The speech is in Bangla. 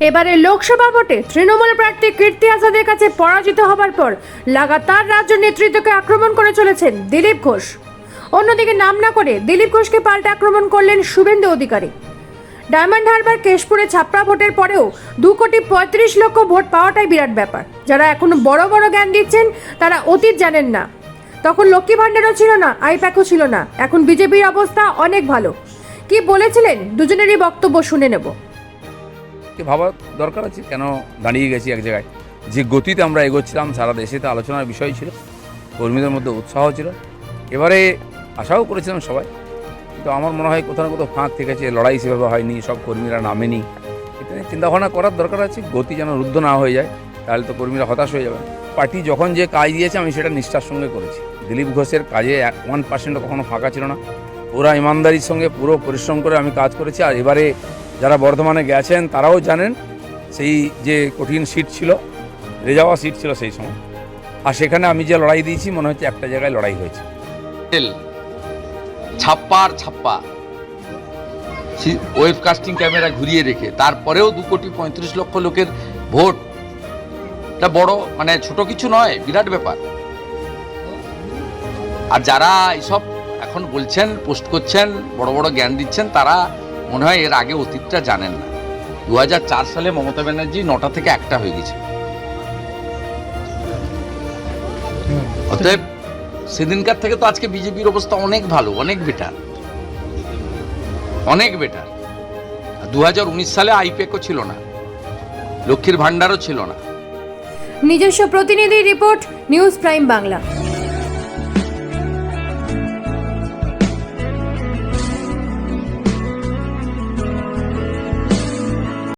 এবারে লোকসভা ভোটে তৃণমূল প্রার্থী কীর্তি আজাদের কাছে পরাজিত হবার পর লাগাতার রাজ্য নেতৃত্বকে আক্রমণ করে চলেছেন দিলীপ ঘোষ। অন্যদিকে নাম না করে দিলীপ ঘোষকে পাল্টা আক্রমণ করলেন শুভেন্দু অধিকারী। ডায়মন্ড হারবার কেশপুরে ছাপড়া ভোটের পরেও দু কোটি পঁয়ত্রিশ লক্ষ ভোট পাওয়াটাই বিরাট ব্যাপার। যারা এখনও বড় বড় জ্ঞান দিচ্ছেন, তারা অতীত জানেন না। তখন লক্ষ্মী ভাণ্ডারও ছিল না, আইপ্যাকও ছিল না। এখন বিজেপির অবস্থা অনেক ভালো। কি বলেছিলেন, দুজনেরই বক্তব্য শুনে নেব। কে ভাবা দরকার আছে, কেন দাঁড়িয়ে গেছি এক জায়গায়? যে গতিতে আমরা এগোচ্ছিলাম, সারা দেশে তো আলোচনার বিষয় ছিল, কর্মীদের মধ্যে উৎসাহ ছিল। এবারে আশাও করেছিলাম সবাই, কিন্তু আমার মনে হয় কোথাও না কোথাও ফাঁক থেকেছে, লড়াই সেভাবে হয়নি, সব কর্মীরা নামেনি। এটা নিয়ে চিন্তাভাবনা করার দরকার আছে, গতি যেন রুদ্ধ না হয়ে যায়, তাহলে তো কর্মীরা হতাশ হয়ে যাবে। পার্টি যখন যে কাজ দিয়েছে, আমি সেটা নিষ্ঠার সঙ্গে করেছি। দিলীপ ঘোষের কাজে ওয়ান পার্সেন্টও কখনো ফাঁকা ছিল না। ওরা ইমানদারির সঙ্গে পুরো পরিশ্রম করে আমি কাজ করেছি, আর এবারে যারা বর্ধমানে গেছেন, তারাও জানেন সেই যে কঠিন সিট ছিল, রেজাওয়া সিট ছিল সেই সময়। আর সেখানে আমি যে লড়াই দিয়েছি, মনে হচ্ছে একটা জায়গায় লড়াই হয়েছে। ছাপ্পা আর ছাপ্পা। ওয়েব কাস্টিং ক্যামেরা ঘুরিয়ে রেখে, তারপরেও দু কোটি পঁয়ত্রিশ লক্ষ লোকের ভোট। এটা বড় মানে ছোট কিছু নয়, বিরাট ব্যাপার। আর যারা এইসব এখন বলছেন, পোস্ট করছেন, বড় বড় জ্ঞান দিচ্ছেন, তারা মনে হয় এর আগে অতীতটা জানেন না। দু সালে মমতা ব্যানার্জি নটা থেকে একটা হয়ে গেছে। অতএব সেদিনকার থেকে তো আজকে বিজেপির অবস্থা অনেক ভালো, অনেক বেটার অনেক বেটার দু হাজার উনিশ সালে আইপ্যাকও ছিল না। লক্ষ্মীর ভাণ্ডারও ছিল না। নিজস্ব প্রতিনিধি রিপোর্ট, নিউজ প্রাইম বাংলা।